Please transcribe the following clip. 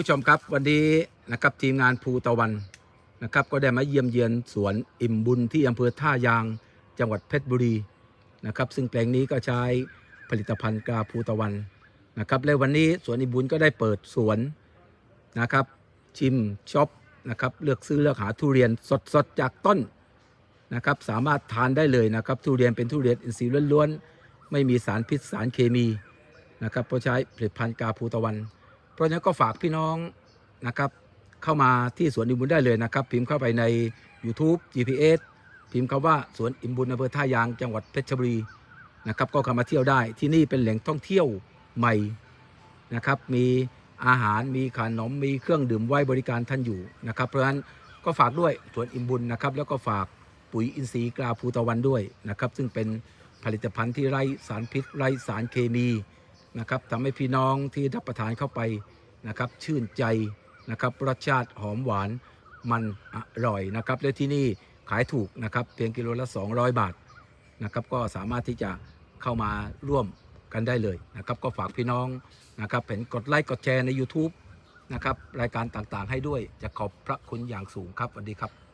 ผู้ชมครับวันนี้นะครับทีมงานภูตะวันนะครับก็ได้มาเยี่ยมเยียนสวนอิ่มบุญที่อำเภอท่ายาง จังหวัดเพชรบุรีนะครับซึ่งแปลงนี้ก็ใช้ผลิตภัณฑ์กาภูตะวันนะครับและวันนี้สวนอิ่มบุญก็ได้เปิดสวนนะครับชิมช็อปนะครับเลือกซื้อเลือกหาทุเรียนสดๆจากต้นนะครับสามารถทานได้เลยนะครับทุเรียนเป็นทุเรียนอินทรีย์ล้วนๆไม่มีสารพิษสารเคมีนะครับเพราะใช้ผลิตภัณฑ์กาภูตะวัน ราะฉะนั้นก็ฝากพี่น้องนะครับเข้ามาที่สวนอิมบุญได้เลยนะครับ พิมพ์เข้าไปใน YouTube GPS พิมพ์คำว่าสวนอิมบุญอำเภอท่ายางจังหวัดเพชรบุรีนะครับก็เข้ามาเที่ยวได้ที่นี่เป็นแหล่งท่องเที่ยวใหม่นะครับมีอาหารมีขนมมีเครื่องดื่มไว้บริการท่านอยู่นะครับ เพราะฉะนั้นก็ฝากด้วยสวนอิมบุญนะครับ แล้วก็ฝากปุ๋ยอินทรีย์กลาภูตะวันด้วยนะครับ ซึ่งเป็นผลิตภัณฑ์ที่ไร้สารพิษไร้สารเคมี นะครับทำให้พี่น้องที่รับประทานเข้าไปนะครับ ชื่นใจนะครับรสชาติหอมหวานมันอร่อยนะครับและที่นี่ขายถูกนะครับเพียงกิโลละ 200 บาทนะครับก็สามารถที่จะเข้ามาร่วมกันได้เลยนะครับ ก็ฝากพี่น้องนะครับเป็นกดไลค์กดแชร์ใน YouTube นะครับรายการต่างๆให้ด้วยจะขอบพระคุณอย่างสูงครับสวัสดีครับ